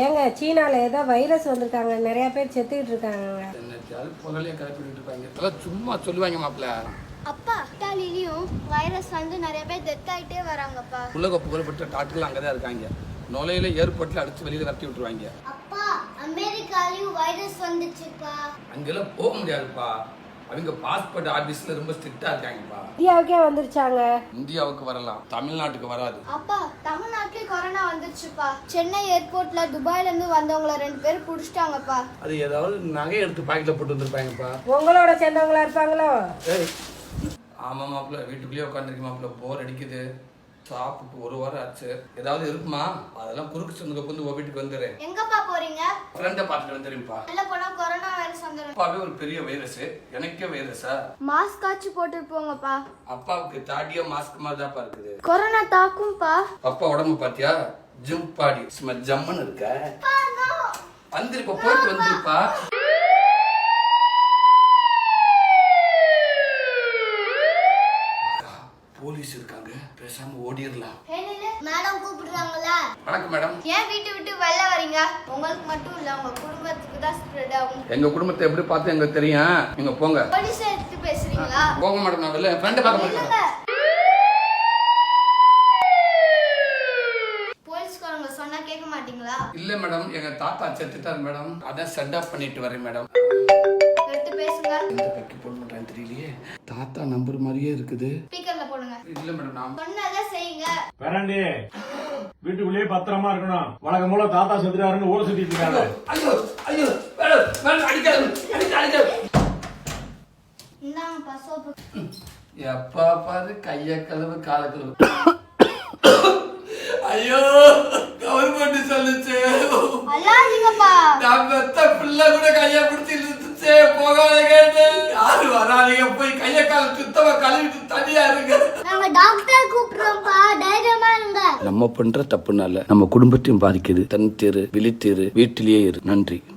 ஏங்க சீனால ஏதோ வைரஸ் வந்திருக்காங்க. நிறைய பேர் செத்துக்கிட்டு இருக்காங்க புகழையும் கிளப்பிட்டு இருப்பாங்க. இதெல்லாம் சும்மா சொல்லுவாங்க மாப்பிள்ள. அப்பா இட்டாலிலையும் வைரஸ் வந்து நிறைய பேர் டெத் ஆயிட்டே வராங்கப்பா. உலக புகழ்பெற்ற டாக்டர்கள் அங்கே தான் இருக்காங்க. நுழையில ஏர்போர்ட்டில் அடிச்சு வெளியில விரட்டி விட்டுருவாங்க. அப்பா அமெரிக்காலையும் வைரஸ் வந்துச்சுப்பா. அங்கெல்லாம் போக முடியாதுப்பா. அவங்க பாஸ்போர்ட் ஆபீஸ்ல ரொம்ப ஸ்ட்ரிக்டா இருக்காங்கப்பா. இந்தியாவுக்கே வந்துருச்சாங்க. இந்தியாவுக்கு வரலாம். தமிழ்நாட்டுக்கு வராது. அப்பா தமிழ்நாட்டிலே கொரோனா வந்துச்சுப்பா சென்னை ஏர்போர்ட்ல துபாயில இருந்து வந்தவங்கள ரெண்டு பேர் புடிச்சிட்டாங்கப்பா. அது ஏதாவது நகை எடுத்து பாக்கெட்ல போட்டு வந்திருப்பாங்கப்பா. உங்களோட சேர்ந்தவங்களா இருப்பாங்களோ? ஏய். ஆமா மாப்பிள்ள. வீட்டுக்குள்ளேயே உட்காந்துருக்கு மாப்பிள்ள. போர் அடிக்குது. சாப்பிட்டு ஒரு வாரம் ஆச்சு. ஏதாவது இருக்குமா? அதெல்லாம் குறுக்கு சொந்தங்க வந்து வீட்டுக்கு வந்துடுறேன். எங்கப்பா போறீங்க? ஃப்ரெண்டை பார்த்துட்டு வந்துடுறேன்ப்பா. வெளில போனா கொரோனா அப்பாவே ஒரு பெரிய வைரஸ் எனக்கே வைரஸா மாஸ்க் ஆச்சு போட்டு போங்கப்பா அப்பாவுக்கு தாடியோ மாஸ்க் மாதிரி தான்ப்பா இருக்குது. கொரோனா தாக்கும்பா அப்பா உடம்பு பாத்தியா? Gym body. சும்மா ஜம்முன்னு இருக்க. வந்துருப்பா போயிட்டு வந்துருப்பா. போலீஸ் இருக்காங்க. பேசாம ஓடிடலாம். மேடம் வணக்கம் மேடம். ஏன் வீட்டு விட்டு வெளில வரீங்க? உங்களுக்கு மட்டும் இல்ல உங்க குடும்பத்துக்கு தான் ஸ்ப்ரெட் ஆகும். எங்க குடும்பத்தை எப்படி பார்த்து எங்களுக்கு தெரியும்? நீங்க போங்க. போலீஸ் எடுத்து பேசுறீங்களா? போங்க மேடம் நான் வெளில ஃப்ரெண்டை பார்க்க மாட்டேன் சொன்னா கேட்க மாட்டீங்களா? இல்ல மேடம் எங்க தாத்தா செத்துட்டாரு மேடம். அதான் செட் ஆஃப் பண்ணிட்டு வரேன் மேடம். எடுத்து பேசுங்க. எந்த பக்கி போட மாட்டேன் தெரியலையே. தாத்தா நம்பர் மாதிரியே இருக்குது. ஸ்பீக்கர்ல போடுங்க. இல்ல மேடம் நான் சொன்னதை செய்யுங்க. பேராண்டி வீட்டுக்குள்ளேயே பத்திரமா இருக்கணும். வழக்கம் போல தாத்தா செத்துறாருன்னு ஊர் சுத்திட்டு இருக்காங்க ஐயோ ஐயோ அடிக்காது அடிக்க அடிக்காது. எப்பா பாரு கைய கழுவு கால கழுவு. ஐயோ கவர்மெண்ட் சொல்லுச்சு. நான் பெத்த பிள்ளை கூட கைய பிடிச்சி இழுத்துச்சே போகாத கேட்டு யாரு வராதீங்க போய் கைய கால சுத்தமா கழுவிட்டு தனியா இருங்க. நாங்க டாக்டர் கூப்பிடுறோம்ப்பா தைரியமா இருங்க. நம்ம பண்ற தப்புனால நம்ம குடும்பத்தையும் பாதிக்குது. தன் தேரு விழித்தேரு வீட்டிலேயே இரு. நன்றி.